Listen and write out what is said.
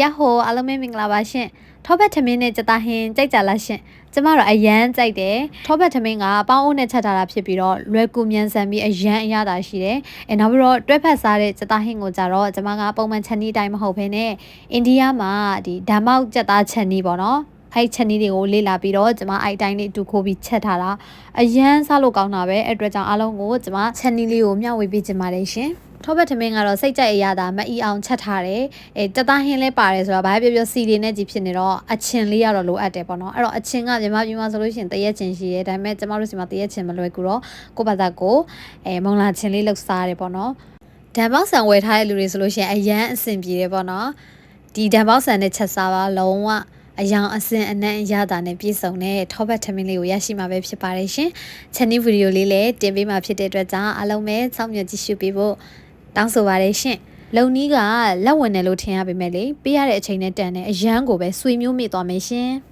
ရဟိုအားလုံးပဲမင်္ဂလာပါရှင်ထောဘက်ထမင်းနဲ့ကြက်သားဟင်းကြိုက်ကြလားရှင်ကျမတို့အရန်ကြိုက်တယ်ထောဘက်ထမင်းကပေါင်းအုပ်နဲ့ချက်ထားတာဖြစ်ပြီးတော့လွယ်ကူမြန်ဆန်ပြီးအရန်အရသာရှိတယ်အဲနောက်ပြီးတော့တွဲဖက်စားတဲ့ကြက်သားဟင်းကိုကြတော့ကျမကပုံမှန်ချက်နီးတိုင်းမဟုတ်ဘဲနဲ့အိန္ဒိယမှာဒီဓမ္မောက်ကြက်သားချက်နီးပေါ့နော်အဲ့ချက်နီးတွေကိုလေ့လာပြီးတော့ကျမအဲ့အတိုင်းလေးတူခိုးပြီးချက်ထားတာအရန်စားလို့ကောင်းတာပဲအဲ့အတွက်ကြောင့်အားလုံးကိုကျမချက်နီးလေးကိုမျှဝေပေးချင်ပါတယ်ရှင် ထောဘက်ထမင်းကတော့စိတ်ကြိုက်အရသာမအီအောင်ချက်ထားတယ်အဲတသားဟင်းလဲပါတယ်ဆိုတော့ဘာပဲပြောပြောစီတွေနဲ့ကြီးဖြစ်နေတော့အချင်လေးကတော့လိုအပ်တယ်ပေါ့နော်အဲ့တော့အချင်ကမြန်မာပြည်မှာဆိုလို့ရှိရင်တရက်ချင်ရှိရဲဒါပေမဲ့ကျမတို့စီမှာတရက်ချင်မလွယ်ကူတော့ကိုယ့်ဘာသာကိုအဲမုံလာချင်လေးလှုပ်စားတယ်ပေါ့နော်ဓာတ်ပေါက်ဆန်ဝယ်ထားတဲ့လူတွေဆိုလို့ရှိရင်အရန်အဆင်ပြေတယ်ပေါ့နော်ဒီဓာတ်ပေါက်ဆန်နဲ့ချက်စားပါလုံးဝအယောင်အစင်အနံ့ရတာနဲ့ပြည့်စုံတဲ့ထောပတ်ထမင်းလေးကိုရရှိမှာပဲဖြစ်ပါတယ်ရှင်။ channel video လေးလည်းတင်ပေးမှာဖြစ်တဲ့အတွက်ကြောင့်အားလုံးပဲစောင့်မျှော်ကြည့်ရှုပေးဖို့ တောင်းဆိုပါတယ်ရှင်။လုံနီးကလက်ဝင်တယ်လို့ထင်ရပေမဲ့လေပေးရတဲ့အချိန်နဲ့တန်တဲ့အရန်ကိုပဲဆွေမျိုးမိသွားမယ်ရှင်။